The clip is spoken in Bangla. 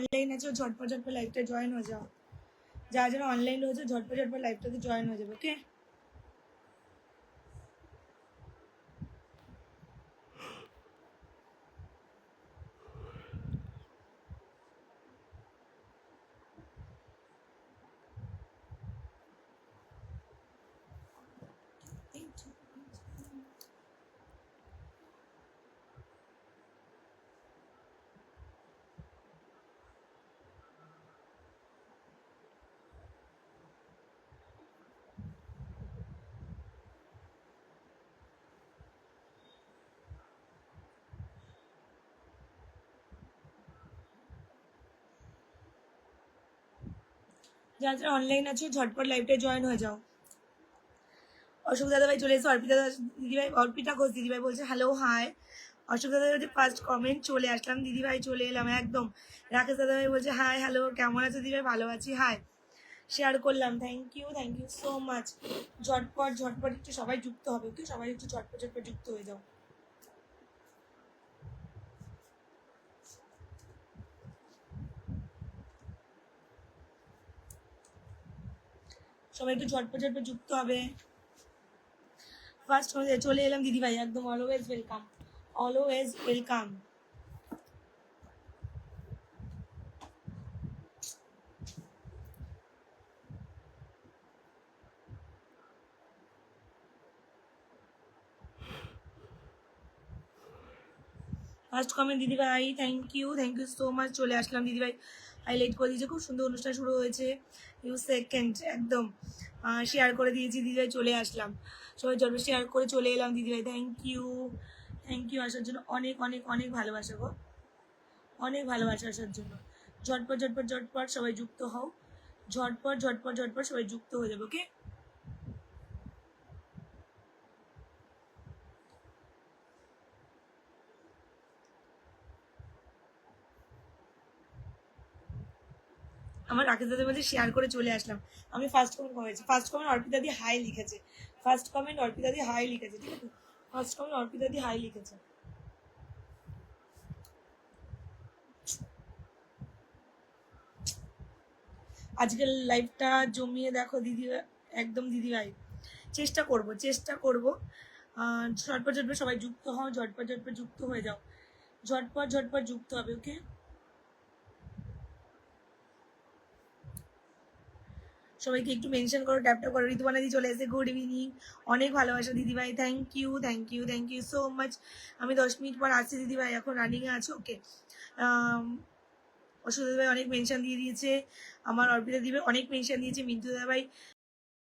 অনলাইন আছে ঝটপট ঝটপট লাইভটা জয়েন হয়ে যাও যারা যারা অনলাইন রয়েছে ঝটপট ঝটপট লাইভটাতে জয়েন হয়ে যাবে ওকে যারা যারা অনলাইন আছে, ঝটপট লাইভটা জয়েন হয়ে যাও। অশোক দাদাভাই চলে এসে অর্পিতা দাদা দিদিভাই, অর্পিতা ঘোষ দিদিভাই বলছে হ্যালো হাই অশোক দাদা যদি ফার্স্ট কমেন্ট চলে আসলাম, দিদিভাই চলে এলাম, একদম। রাকেশ দাদাভাই বলছে হাই হ্যালো কেমন আছো দিদিভাই? ভালো আছি হাই শেয়ার করলাম thank you thank you so much ঝটপট ঝটপট একটু সবাই যুক্ত হবে ওকে সবাই একটু ঝটপট ঝটপট যুক্ত হয়ে যাও। সবাই একটু ঝটপট ঝটপট যুক্ত হবে। ফার্স্ট চলে এলাম দিদিভাই, একদম always welcome always welcome first comment দিদিভাই thank you thank you so much চলে আসলাম দিদিভাই। হাইলাইট করে দিয়েছে, খুব সুন্দর অনুষ্ঠান শুরু হয়েছে। ইউ সেকেন্ড একদম। শেয়ার করে দিয়েছি, দিদিভাই চলে আসলাম। সবাই জন্য শেয়ার করে চলে এলাম, দিদিভাই থ্যাংক ইউ থ্যাংক ইউ আসার জন্য। অনেক অনেক অনেক ভালোবাসা গো। অনেক ভালোবাসা আসার জন্য। ঝটপট ঝটপট ঝটপট সবাই যুক্ত হও। ঝটপট ঝটপট ঝটপট সবাই যুক্ত হয়ে যাবে ওকে আমার রাকেশ দাদার মধ্যে শেয়ার করে চলে আসলাম। আমি ফার্স্ট কমেন্ট করেছি। First comment Arpita di hi লিখেছে। First comment Arpita di hi লিখেছে, ঠিক আছে? First comment Arpita di hi লিখেছে। আজকের লাইভটা জমিয়ে দেখো দিদি, একদম দিদি ভাই। চেষ্টা করব চেষ্টা করব। ঝটপট ঝটপট সবাই যুক্ত হও, ঝটপট ঝটপট যুক্ত হয়ে যাও। ঝটপট ঝটপট যুক্ত হবে ওকে সবাইকে একটু মেনশন করো ট্যাপটা করো। ঋতু বানাদি চলে এসে গুড ইভিনিং অনেক ভালোবাসা, দিদিভাই। Thank you thank you thank you so much আমি দশ মিনিট পর আসছি, দিদিভাই এখন রানিংয়ে আছো। ওকে অশোক দিদিভাই অনেক মেনশন দিয়ে দিয়েছে। আমার অর্পিতা দিবে অনেক মেনশন দিয়েছে। মিন্টু দাদাভাই